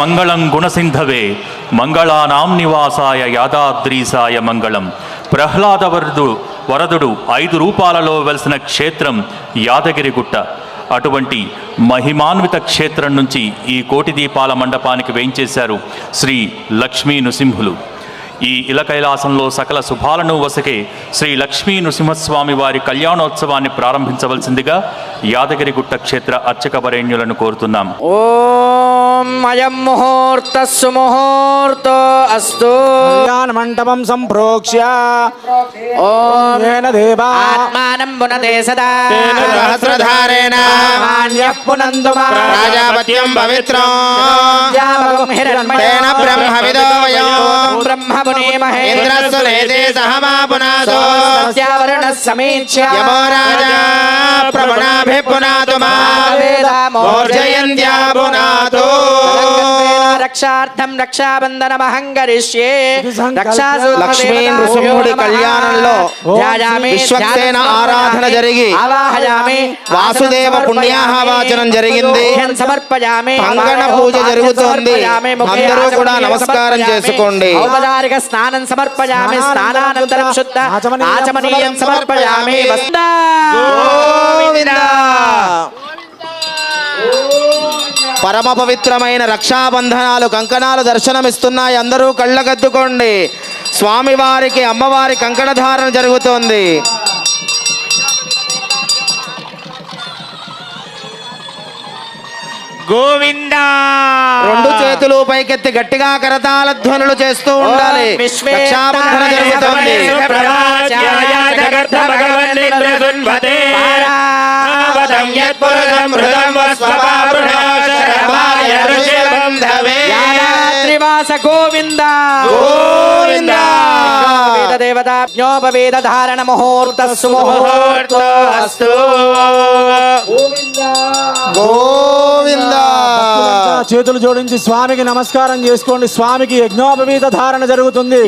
మంగళం గుణసింధవే. మంగళానాం నివాసాయ యాదాద్రీసాయ మంగళం. ప్రహ్లాద వరదు వరదుడు ఐదు రూపాలలో వెలిసిన క్షేత్రం యాదగిరిగుట్ట. అటువంటి మహిమాన్విత క్షేత్రం నుంచి ఈ కోటి దీపాల మండపానికి వేయించేశారు శ్రీ లక్ష్మీ నృసింహులు. ఈ ఇల కైలాసంలో సకల శుభాలను వసకే శ్రీ లక్ష్మీ నృసింహస్వామి వారి కళ్యాణోత్సవాన్ని ప్రారంభించవలసిందిగా యాదగిరిగుట్ట క్షేత్ర అర్చక వరేణ్యులను కోరుతున్నాం. ఓం అయం ముహూర్త సుముహూర్తో అస్తు. మంటపం సంప్రోక్ష్య. ఓం దేవా. ఆత్మానం పునదే సదా. సహస్రధారేణ. మాన్య పునందుమా రాజాపత్యం పవిత్రం. జామగం హిరణ్మయం. తేన బ్రహ్మవిదో పునేమహే ఇంద్రస్సు నేతే సహమా పునాదో సత్యావరణ సమీక్ష్య యమో రాజా ప్రవణాభి పునాతు మా మోర్జయంత్యా పునాతో రక్షార్థం రక్షాబంధన మహంగరిష్యే లక్ష్మీ నృసింహుడి కళ్యాణంలో విశ్వక్సేన ఆరాధన జరిగి వాసుదేవ పుణ్యాహవాచనం జరిగింది సమర్పయామి కంకణ పూజ జరుగుతోంది అందరూ కూడా నమస్కారం చేసుకోండి। ఔపచారిక స్నానం సమర్పయామి స్నానానంతరం శుద్ధ ఆచమనీయం సమర్పయామి వస్తా గోవిందా పరమ పవిత్రమైన రక్షాబంధనాలు కంకణాలు దర్శనమిస్తున్నాయి. అందరూ కళ్ళగద్దుకోండి స్వామివారికి అమ్మవారి కంకణ ధారణ జరుగుతోంది. గోవిందా! రెండు చేతులు పైకెత్తి గట్టిగా కరతాళ ధ్వనులు చేస్తూ ఉండాలి. రక్షాబంధన జరుగుతోంది. ప్రభాస్యాయ గోవింద గోవింద వేద దేవత జ్ఞోపవేద ధారణ ముహూర్త సుముహూర్తో అస్తు గోవింద చేతులు జోడించి స్వామికి నమస్కారం చేసుకోండి. స్వామికి యజ్ఞోపవీత ధారణ జరుగుతుంది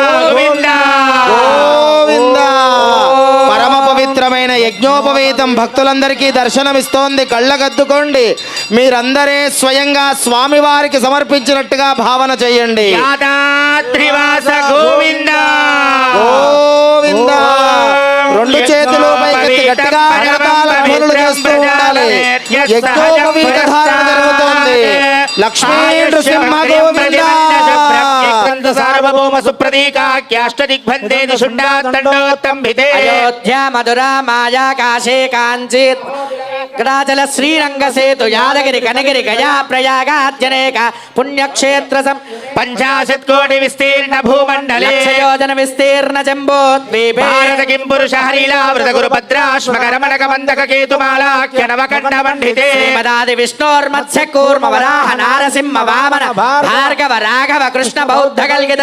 గోవిందా. గోవింద. యజ్ఞోపవీతం భక్తులందరికీ దర్శనమిస్తోంది. కళ్ళగద్దుకోండి. మీరందరే స్వయంగా స్వామివారికి సమర్పించినట్టుగా భావన చేయండి. యాదాద్రివాస గోవిందా. గోవింద. రెండు చేతులు పైకెత్తి గట్టిగా కరతాళ ధ్వనులు చేస్తూ ఉండాలి. యజ్ఞోపవీత ధారణ జరుగుతోంది. లక్ష్మీ నృసింహ గోవింద. సార్వభౌమ సుప్రతీకాఖ్యాష్ట దిగ్బందే దిశుండాత్తండోత్తంభితే అయోధ్య మధుర మాయా కాశీ కాంచిత్. కడాచల శ్రీరంగ సేతు యాదగిరి కనగిరి గయా ప్రయాగార్జనేక పుణ్యక్షేత్ర సం పంచాశత్ కోటి విస్తీర్ణ భూమండలే. లక్షయోజన విస్తీర్ణ జంబోద్వీపే. భారత కిం పురుష హరిలావృత గురు భద్రాశ్మక రమణక మందక కేతుమాలాఖ్య నవకంఠ మండితే శ్రీమదాది విష్ణోర్మత్స్య కూర్మ వరాహ నారసింహ వామన భార్గవ రాఘవ కృష్ణ బౌద్ధ కల్గిత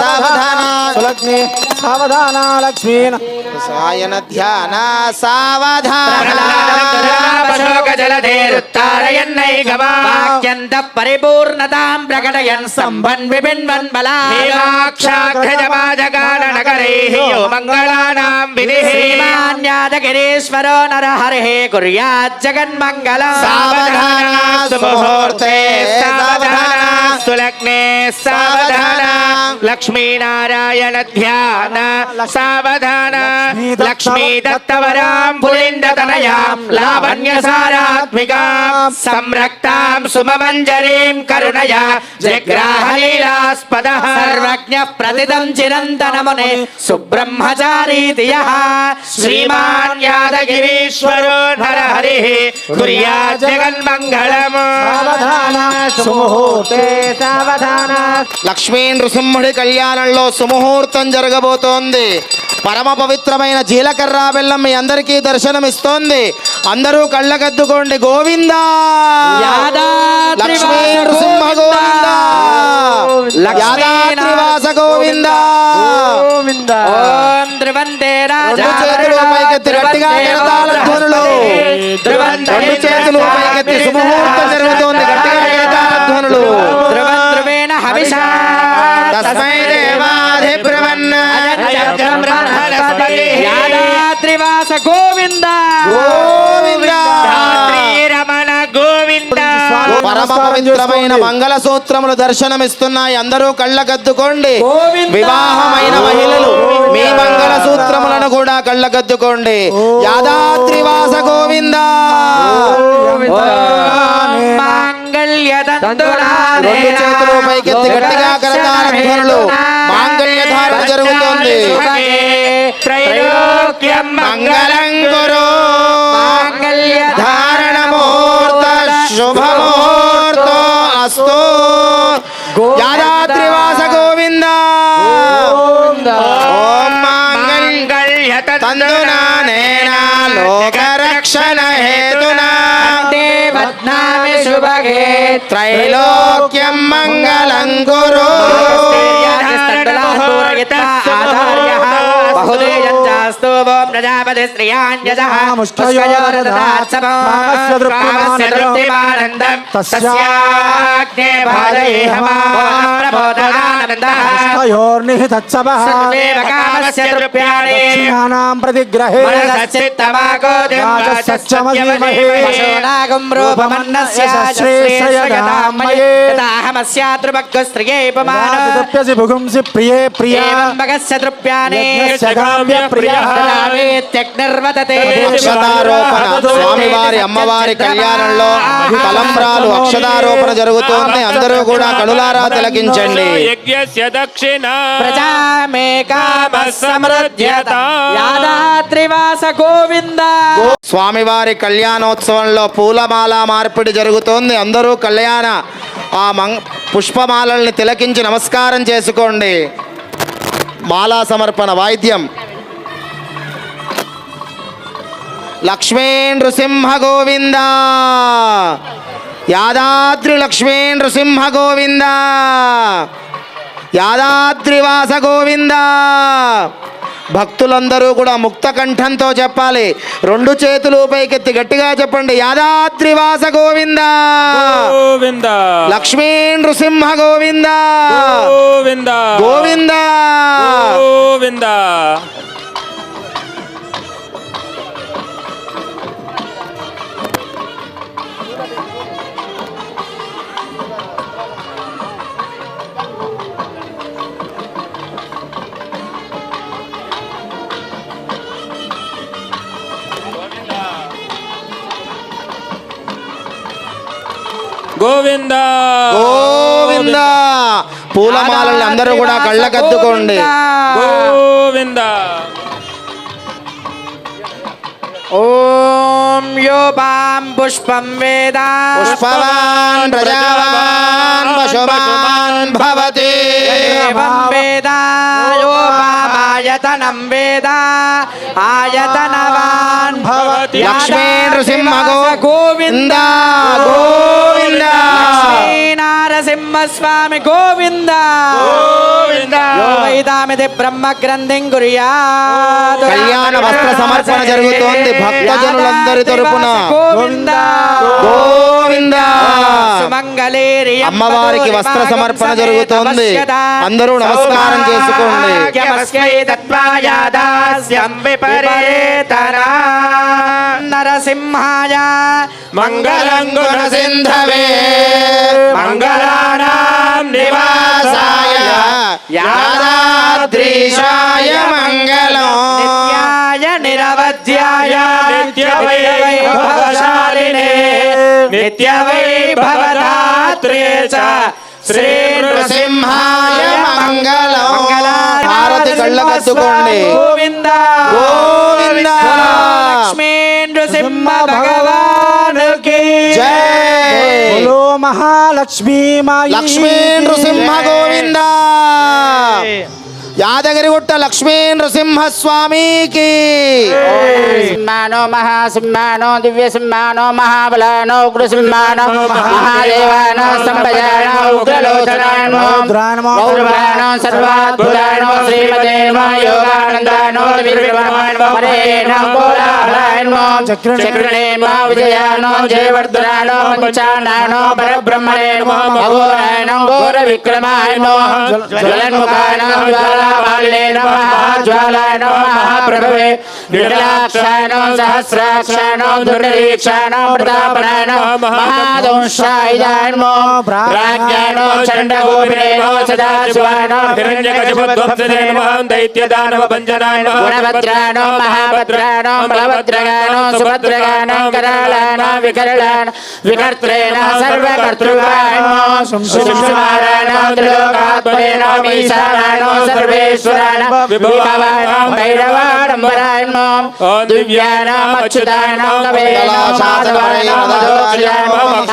సావధాన సులగ్ని సావధాన లక్ష్మీ సాయన ధ్యాన సావధాన అశోక జలధేరుత్తారయన్నైకమా వాక్యంత పరిపూర్ణతాం ప్రకటయన్ సంభన్ విభిన్వన్ బలా నీలాక్షాఘ్రజమాజగాననగరైః యో మంగళానాం విధిః శ్రీమాన్యాదగిరీశ్వరో నర హరి జగన్మంగళం లక్ష్మీనారాయణ ధ్యాన సావధాన లక్ష్మీ దత్తవరాం పులిందతనయాం లావణ్య సారాత్మికాం సంరక్తాం సుమమంజరీం కరుణయా జగ్రాహలీలాస్పద సర్వజ్ఞ ప్రతిదం చిరంతనమునే సుబ్రహ్మచారీ దియః శ్రీమాన్ యాదగిరీశ్వరో నర హరి కుర్యా జగన్మంగళము సావధాన సుముహూర్తే సావధాన లక్ష్మీ నృసింహుడి కళ్యాణంలో సుముహూర్తం జరగబోతోంది. పరమ పవిత్రమైన జీలకర్ర బెల్లం మీ అందరికీ దర్శనమిస్తోంది. అందరూ కళ్ళగద్దుకోండి గోవిందా! యాదా లక్ష్మీ నృసింహ గోవింద! యాదాద్రివాస గోవింద! ఓం ధ్రువంతే రాజా రెండు చేతులు పైకెత్తి గట్టిగా కరతాళ ధ్వనులు రెండు చేతులు పైకెత్తి జరుగుతోంది పరమ నమస్కారం పవిత్రమైన చేసుకోండి. మంగళ సూత్రములు దర్శనమిస్తున్నాయి. అందరూ కళ్ళకద్దుకోండి. వివాహమైన మహిళలు మీ మంగళ సూత్రములను కూడా కళ్ళకద్దుకోండి. యాదాద్రివాస గోవింద. రెండు చేతులు పైకెత్తి గట్టిగా కరతాళ ధ్వనులు. మాంగళ్య ధారణ జరుగుతోంది. త్రైలోక్యం మంగళం గురు ధారణ ముహూర్త శుభగే త్రైలోక్యం మంగళం గురు బహుదేజంచాస్తు ఓం ప్రజాపతి శ్రియాంజసః ముష్టయోరదాత్సభామస్య తృప్తిమానందం తస్యాగ్నే భారయే ప్రబోధనానందః తయోర్నిహితత్సవః సర్వేవ కామస్య తృప్యాణి దక్షిణానాం ప్రతిగ్రహే రాజసత్యమధీమహే పశూనాగం రూపమన్నస్య శ్రేయదామయే యథాహమస్యాతృభగ్స్త్రియే పుమానో తప్యసి భుగుంసి స్వామివారి అమ్మవారి కళ్యాణంలో తలంబ్రాలు అక్షతారోపణ జరుగుతోంది. అందరూ కూడా కనులారా తిలకించండి. స్వామివారి కళ్యాణోత్సవంలో పూలమాల మార్పిడి జరుగుతోంది. అందరూ కళ్యాణ ఆ మంగ్ పుష్పమాలల్ని తిలకించి నమస్కారం చేసుకోండి. మాలా సమర్పణ వాయిద్యం. లక్ష్మీ నృసింహ గోవింద యాదాద్రి లక్ష్మీ నృసింహ గోవింద యాదాద్రివాస గోవింద భక్తులందరూ కూడా ముక్త కంఠంతో చెప్పాలి. రెండు చేతులు పైకెత్తి గట్టిగా చెప్పండి. యాదాద్రివాస గోవింద. గోవింద లక్ష్మీ నృసింహ గోవింద గోవింద. గోవింద. గోవింద. గోవింద! గోవింద! పూలమాలని అందరూ కూడా కళ్ళకద్దుకోండి గోవింద! ఓం యోపాం పుష్పం వేద. పుష్పవాన్ ప్రజావాన్ పశుమాన్ భవతి. వేద. యోపామాయతనం వేద ఆయతనవాన్ భవతి లక్ష్మీ నృసింహ గోవింద గోవింద నరసింహ స్వామి గోవింద బ్రహ్మ గ్రంథిం కళ్యాణ వస్త్ర సమర్పణ జరుగుతోంది భక్తజనులందరి తరపున. గోవింద. గోవింద. సుమంగళేరి అమ్మవారికి వస్త్ర సమర్పణ జరుగుతోంది. అందరూ నమస్కారం చేసుకోండి. నరసింహాయ మంగళం గుణ సింధవే మంగళానాం నివాసాయ యాదాద్రీశాయ మంగళం. నిత్యాయ నిరవధ్యాయ నిత్య వైభవశాలినే నిత్య వైభవదాత్రే చ శ్రీ నృసింహాయ మంగళం భారతి కళ్ళకద్దుకోండి గోవింద. గోవింద. లక్ష్మీ నృసింహ భగవాన్. కి జై! మహాలక్ష్మీ లక్ష్మీ నృసింహ గోవింద! యాదగిరిగుట్ట లక్ష్మీ నృసింహ స్వామికి సింహానో మహాసింహానో దివ్య సింహానో మహాబలానో ఉగ్ర సింహానో మహాదేవ సంభజాయ ఉగ్రలోచనాయ రౌద్రాయ నమో గౌరవాయ సర్వాద్భుతాయ శ్రీమతే యోగానందాయ విర్విమాయ పరేణ కోలాహలాయ చక్రణే మా విజయాయ జయవర్ధనాయ పంచానాయ పరబ్రహ్మణే అఘోరాయ ఘోర విక్రమాయ జ్వలన్ముఖాయ జ్వాలామాలినే జ్వాలాయ మహాప్రభవే విఠలాక్షాయ సహస్రాక్షాయ దుర్నిరీక్షాయ ప్రతాపనాయ మహాదంశాయ నమో ప్రాజ్ఞాయ చండగోపినే సదాశివాయ హిరణ్యకశిపుధ్వంసనే నమః దైత్యదానవ భంజనాయ నమః గుణభద్రాణ మహాభద్రాణ బలభద్రగాణ సుభద్రగాణ కరాళాన వికరళాన వికర్త్రేణ సర్వకర్తృగాణ శుభారాయణ త్రిలోకాత్మనేన మీశారాయణ సర్వేశ్వరాణ విభవాయ భైరవాడంబరాయ దివ్యాన అచ్యుతాయన కవేన మాధవాయ మధోక్షయాయ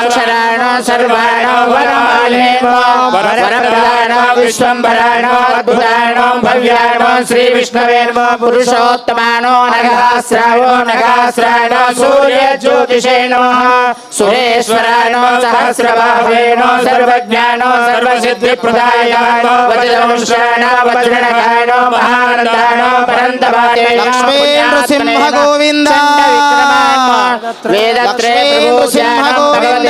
అక్షరాయణ సర్వాయణ వరమాలే వరప్రదాయణ విశ్వంభరాయణ అద్భుతాయణ భవ్యాయణ శ్రీ విష్ణవే పురుషోత్తమానో నగాశ్రావో నగాశ్రాయణ సూర్య జ్యోతిషే నమ సురేశ్వరాయణ సహస్రబాహువేణ సర్వజ్ఞాన సర్వసిద్ధి ప్రదాయ వజ్రవంశాయణ వజ్రణకాయణ మహానందాయణ పరంతపాదే లక్ష్మీ నృసింహ గోవింద. వేదత్రే లక్ష్మీ నృసింహ గోవింద.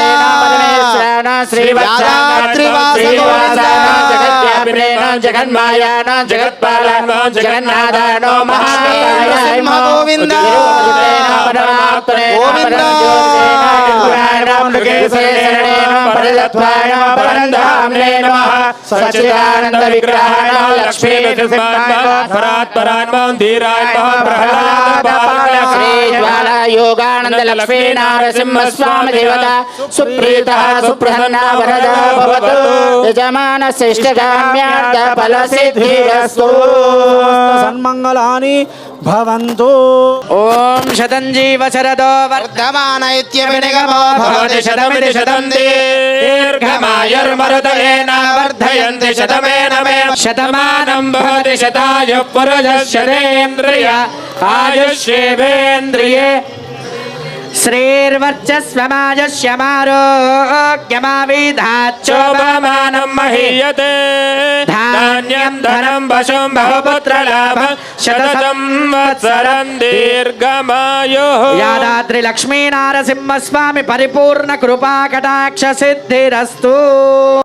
జగద్వ్యాపినేన జగన్మాయాన జగత్పాలన జగన్నాథాయన నృసింహ గోవింద. గోవింద. సచిదానంద విగ్రహాయ లక్ష్మీ శ్రీ జ్వాల యోగానంద లక్ష్మీ నారసింహ స్వామి దేవత సుప్రీత సుప్రసన్న వరద భవతు యజమాన శ్రేష్ఠకామ్యార్థ ఫల సిద్ధిరస్తు సన్మంగళాని భవంతు ఓం శతం జీవ శరదో వర్ధమాన ఇత్యభినిగమో భవతి శతమితి శతం దీర్ఘమాయుర్మరుతయేన వర్ధయంతి శతమేన మే శతమానం భవతి नमे नमे शतमानं भवति शतायुः पुरुषः शतेन्द्रिय आयुष्येवेन्द्रिये श्रीर्वर्चस्वमायुष्यमारोग्यमाविधाच्चोपमानं महीयते। धान्यं धनं वशुं भवपुत्रलाभ शतसंवत्सरं दीर्घमायुः। यादाद्रिलक्ष्मीनारसिंहस्वामि परिपूर्णकृपाकटाक्षसिद्धिरस्तु